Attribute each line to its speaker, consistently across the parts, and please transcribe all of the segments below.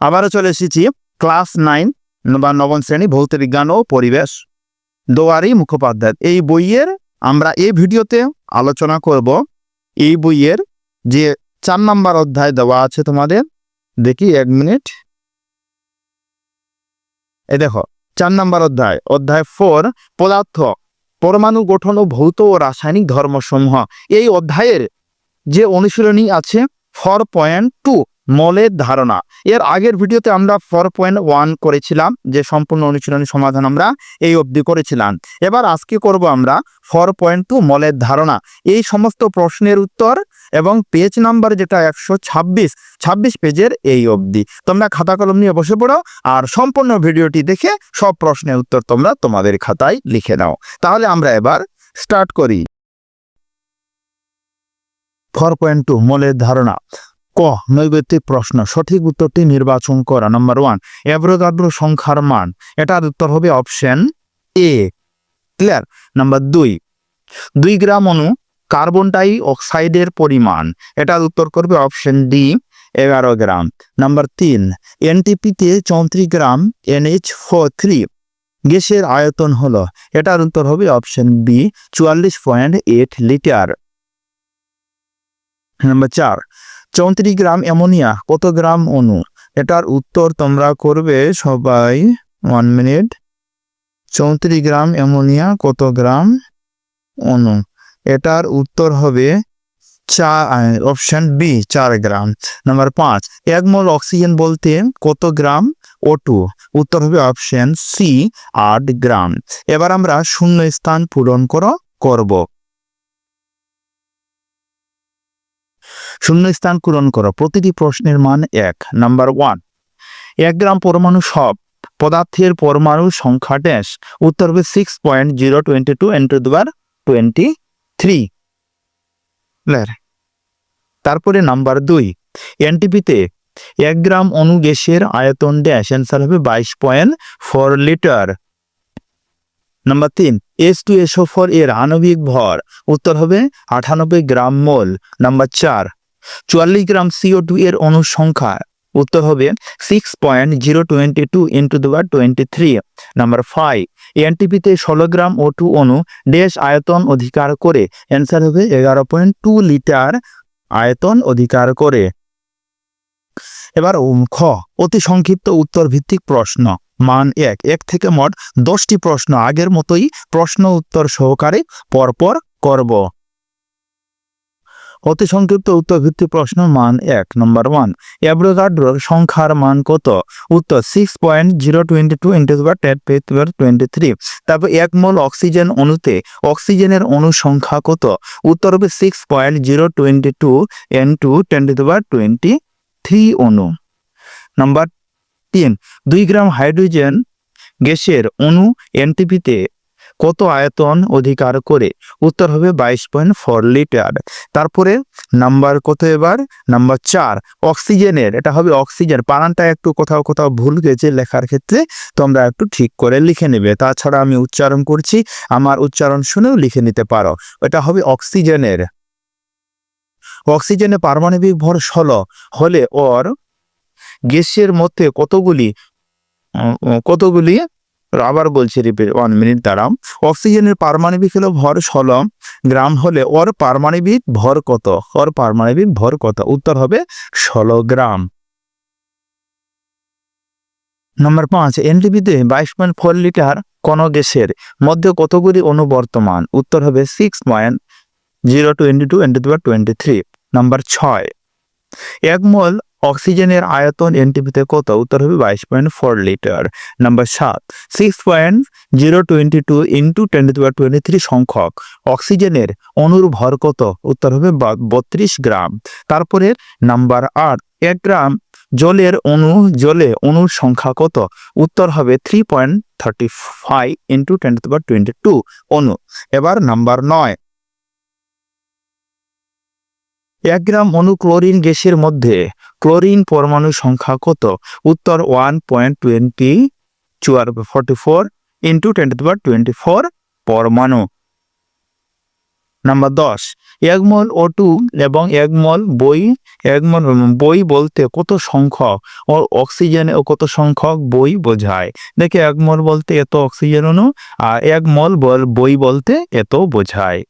Speaker 1: আবারও চলে এসেছি ক্লাস নাইন বা নবম শ্রেণি ভৌত বিজ্ঞান ও পরিবেশ। দোয়ারি মুখোপাধ্যায়, এই বইয়ের আমরা এই ভিডিওতে আলোচনা করব। এই বইয়ের যে চার নাম্বার অধ্যায় দেওয়া আছে তোমাদের, দেখি এক মিনিট। এই দেখো, চার নাম্বার অধ্যায় অধ্যায় ফোর, পদার্থ, পরমাণু গঠন ও ভৌত ও রাসায়নিক ধর্মসমূহ। এই অধ্যায়ের যে অনুশীলনী আছে ফর পয়েন্ট টু মলের ধারণা। এর আগের ভিডিওতে আমরা ফোর পয়েন্ট ওয়ান করেছিলাম, যে সম্পূর্ণ অনুশীলনী সমাধান আমরা এই অবধি করেছিলাম। এবার আজকে করব আমরা ফোর পয়েন্ট টু মলের ধারণা। এই সমস্ত প্রশ্নের উত্তর এবং পেজ নাম্বার যেটা একশো ছাব্বিশ ছাব্বিশ পেজের এই অবধি। তোমরা খাতা কলম নিয়ে বসে পড়ো আর সম্পূর্ণ ভিডিওটি দেখে সব প্রশ্নের উত্তর তোমরা তোমাদের খাতায় লিখে নাও। তাহলে আমরা এবার স্টার্ট করি। ফোর পয়েন্ট টু মলের ধারণা। ক নৈবেত্তিক প্রশ্ন। সঠিক উত্তরটি নির্বাচন করা। নম্বর ওয়ান অ্যাভ্রোগাড্রো সংখ্যার মান। এটার উত্তর হবে অপশন এ ক্লিয়ার নাম্বার দুই দুই গ্রাম অণু কার্বন ডাই অক্সাইডের পরিমাণ। এটার উত্তর করবে অপশন ডি এগারো গ্রাম। নাম্বার তিন এনটিপিতে চৌত্রিশ গ্রাম এনএইচ ফোর থ্রি গ্যাসের আয়তন হলো। এটার উত্তর হবে অপশন বি চুয়াল্লিশ পয়েন্ট এইট লিটার নাম্বার চার চৌত্রিশ গ্রাম অ্যামোনিয়া, কত গ্রাম অণু এটার উত্তর তোমরা করবে সবাই ওয়ান মিনিট চৌত্রিশ গ্রাম অ্যামোনিয়া, কত গ্রাম অণু এটার উত্তর হবে চার অপশন বি চার গ্রাম। নাম্বার পাঁচ, এক মোল অক্সিজেন বলতে কত গ্রাম? ও টু উত্তর হবে অপশন সি আট গ্রাম। এবার আমরা শূন্য স্থান পূরণ করো, করব। শূন্য স্থান পূরণ করো। প্রতিটি প্রশ্নের মান এক। নাম্বার ওয়ান এক গ্রাম পরমাণু সব। পদার্থের পরমাণু সংখ্যা ড্যাশ উত্তর হবে six point zero twenty two into দুবার টোয়েন্টি থ্রি তারপরে নাম্বার দুই এনটিপিতে এক গ্রাম অণু গ্যাসের আয়তন ড্যাশ অ্যান্সার হবে বাইশ পয়েন্ট ফোর লিটার নাম্বার তিন এস টু এসও ফোর এর আণবিক ভর। উত্তর হবে আটানব্বই গ্রাম মোল, নাম্বার চার। চুয়াল্লিশ গ্রাম সিও টু এর অণু সংখ্যা উত্তর হবে six point zero twenty two into দুবার টোয়েন্টি থ্রি নাম্বার ফাইভ এনটিপিতে ষোলো গ্রাম ও টু অণু ড্যাশ আয়তন অধিকার করে। অ্যান্সার হবে এগারো পয়েন্ট টু লিটার আয়তন অধিকার করে। এবার খ, অতি সংক্ষিপ্ত উত্তর ভিত্তিক প্রশ্ন। মান এক। এক থেকে মোট দশটি প্রশ্ন। আগের মতোই প্রশ্ন উত্তর সহকারে পরপর করব। অতি সংক্ষিপ্ত উত্তর ভিত্তিক প্রশ্ন মান এক। নম্বর ওয়ান অ্যাভ্রোগাড্রোর সংখ্যার মান কত? উত্তর six point zero twenty two into twenty three তারপর এক মোল অক্সিজেন অণুতে অক্সিজেনের অণু সংখ্যা কত? উত্তর হবে six point zero twenty two into twenty twenty three অণু। নাম্বার তিন, দুই গ্রাম হাইড্রোজেন গ্যাসের অণু এনটিপিতে কত আয়তন অধিকার করে? উত্তর হবে বাইশ পয়েন্ট ফোর লিটার। তারপরে নাম্বার কত এবার? নাম্বার চার, অক্সিজেনের, এটা হবে অক্সিজেন। পানানটা একটু কোথাও কোথাও ভুল গেছে লেখার ক্ষেত্রে, তোমরা একটু ঠিক করে লিখে নেবে। তাছাড়া আমি উচ্চারণ করছি, আমার উচ্চারণ শুনেও লিখে নিতে পারো। এটা হবে অক্সিজেনের। অক্সিজেনে পারমাণবিক ভর ষোলো, হলে ওর গ্যাসের মধ্যে কতগুলি কতগুলি? আবার বলছি রিপিট ওয়ান মিনিট দাঁড়াও। অক্সিজেনের পারমাণবিক হলো ভর ষোলো গ্রাম হলে ওর পারমাণবিক ভর কত? ওর পারমাণবিক ভর কত? উত্তর হবে ষোলো গ্রাম নম্বর পাঁচ, এনটিপিতে বাইশ পয়েন্ট ফোর লিটার কোন গ্যাসের মধ্যে কতগুলি অণু বর্তমান? উত্তর হবে six point zero twenty two into twenty three number ছয়, এক মোল অক্সিজেনের আয়তন এনটিপিতে কত? উত্তর হবে বাইশ পয়েন্ট ফোর লিটার। নাম্বার সাত six point zero twenty two into twenty two twenty three সংখ্যক। অক্সিজেনের অণুর ভর কত? উত্তর হবে বত্রিশ গ্রাম। তারপরে নাম্বার আট, এক গ্রাম জলের অণু জলে অণুর সংখ্যা কত? উত্তর হবে three point thirty five into twenty two twenty two অণু এবার নাম্বার নয় এক গ্রাম অণু ক্লোরিন গ্যাসের মধ্যে ক্লোরিন পরমাণু সংখ্যা কত? উত্তর ওয়ান পয়েন্ট টোয়েন্টি চুয়ার forty four into twenty twenty four পরমাণু। নাম্বার দশ একমল ও টু এবং একমল বই একমল বই বলতে কত সংখ্যক ও অক্সিজেন ও কত সংখ্যক বই বোঝায়? দেখে একমল বলতে এত অক্সিজেন অনু, আর একমল বই বলতে এত বোঝায়।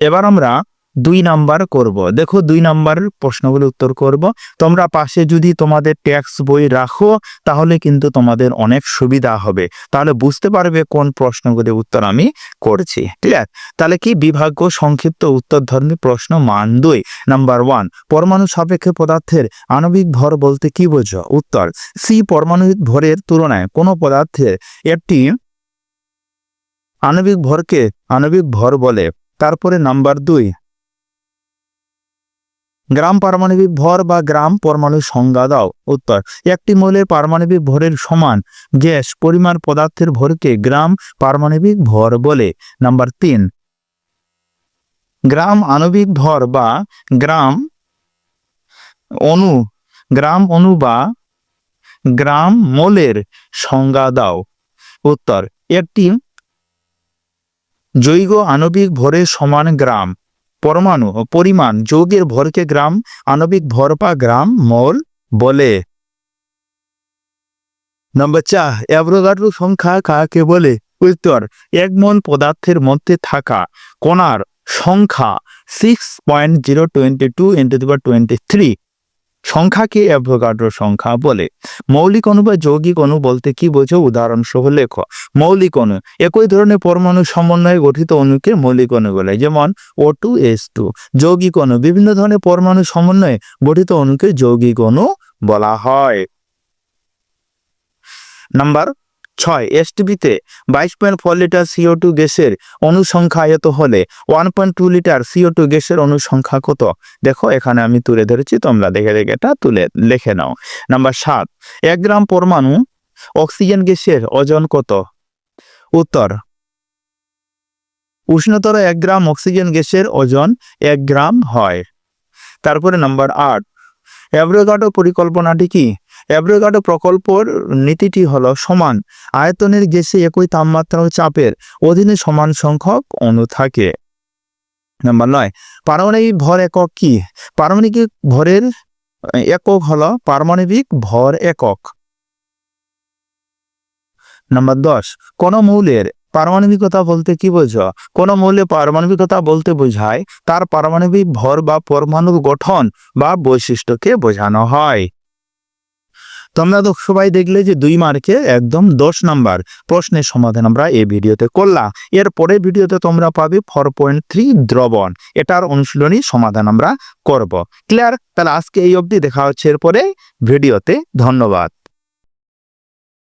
Speaker 1: এবার আমরা দুই নাম্বার করব। দেখো দুই নাম্বারের প্রশ্নগুলো উত্তর করব। তোমরা পাশে যদি তোমাদের ট্যাক্স বই রাখো, তাহলে কিন্তু তোমাদের অনেক সুবিধা হবে। তাহলে বুঝতে পারবে কোন প্রশ্নগুলির উত্তর আমি করছি। ক্লিয়ার তাহলে কি? বিভাগ্য সংক্ষিপ্ত উত্তর ধর্মী প্রশ্ন মান দুই। নাম্বার ওয়ান পরমাণু সাপেক্ষে পদার্থের আণবিক ভর বলতে কি বোঝো? উত্তর সি পরমাণবিক ভরের তুলনায় কোনো পদার্থের একটি আণবিক ভরকে আণবিক ভর বলে। তারপরে নাম্বার দুই গ্রাম পারমাণবিক ভর বা গ্রাম পরমাণু সংজ্ঞা দাও। উত্তর, একটি মৌলের পারমাণবিক ভরের সমান গ্যাস পরিমাণ পদার্থের ভরকে গ্রাম পারমাণবিক ভর বলে। নাম্বার তিন, গ্রাম আণবিক ভর বা গ্রাম অণু গ্রাম অণু বা গ্রাম মোলের সংজ্ঞা দাও। উত্তর, একটি জৈব আণবিক ভরের সমান গ্রাম। পরমাণু ও পরিমাণ যৌগের ভরকে গ্রাম, আণবিক ভর বা গ্রাম, মল বলে। নম্বর চার অ্যাভোগাড্রো সংখ্যা কাকে বলে? উত্তর, এক মল পদার্থের মধ্যে থাকা কণার সংখ্যা six point zero twenty two into twenty three সংখ্যাকে অ্যাভোগাড্রো সংখ্যা বলে। মৌলিক অণু বা যৌগিক অণু বলতে কি বোঝো? উদাহরণসহ লেখ। মৌলিক অণু একই ধরনের পরমাণু সমন্বয়ে গঠিত অণুকে মৌলিক অণু বলে। যেমন ও টু এস টু যৌগিক অণু বিভিন্ন ধরনের পরমাণু সমন্বয়ে গঠিত অণুকে যৌগিক অণু বলা হয়। নাম্বার ছয় এসটিভিতে বাইশ point four litre CO two গ্যাসের অনুসংখ্যা এত হলে one point two litre CO two গ্যাসের অনুসংখ্যা কত? দেখো, এখানে আমি তুলে ধরেছি, তোমরা দেখে দেখে এটা তুলে লিখে নাও। নাম্বার সাত, এক গ্রাম পরমাণু অক্সিজেন গ্যাসের ওজন কত? উত্তর, উষ্ণতর এক গ্রাম অক্সিজেন গ্যাসের ওজন এক গ্রাম হয়। তারপরে নাম্বার আট অ্যাভ্রোগাডো পরিকল্পনাটি কি? অ্যাভ্রোগাডো প্রকল্পর নীতিটি হলো সমান। আয়তনের গ্যাসে একই তাপমাত্রা ও চাপের অধীনে সমান সংখ্যক অণু থাকে। নাম্বার নয়, পারমাণবিক ভর একক কি? পারমাণবিক ভরের একক হলো পারমাণবিক ভর একক। নাম্বার দশ, কোন মৌলের পারমাণবিকতা বলতে কি বোঝো? কোন মৌলে পারমাণবিকতা বলতে বোঝায় তার পারমাণবিক ভর বা পরমাণুর গঠন বা বৈশিষ্ট্যকে বোঝানো হয়। তোমরা তো সবাই দেখলে যে দুই মার্কে একদম দশ নাম্বার প্রশ্নের সমাধান আমরা এই ভিডিওতে করলাম। এর পরের ভিডিওতে তোমরা পাবে ফোর পয়েন্ট থ্রি দ্রবণ। এটার অনুশীলনী সমাধান আমরা করব। ক্লিয়ার তাহলে আজকে এই অবধি দেখা হচ্ছে এরপরে ভিডিওতে। ধন্যবাদ।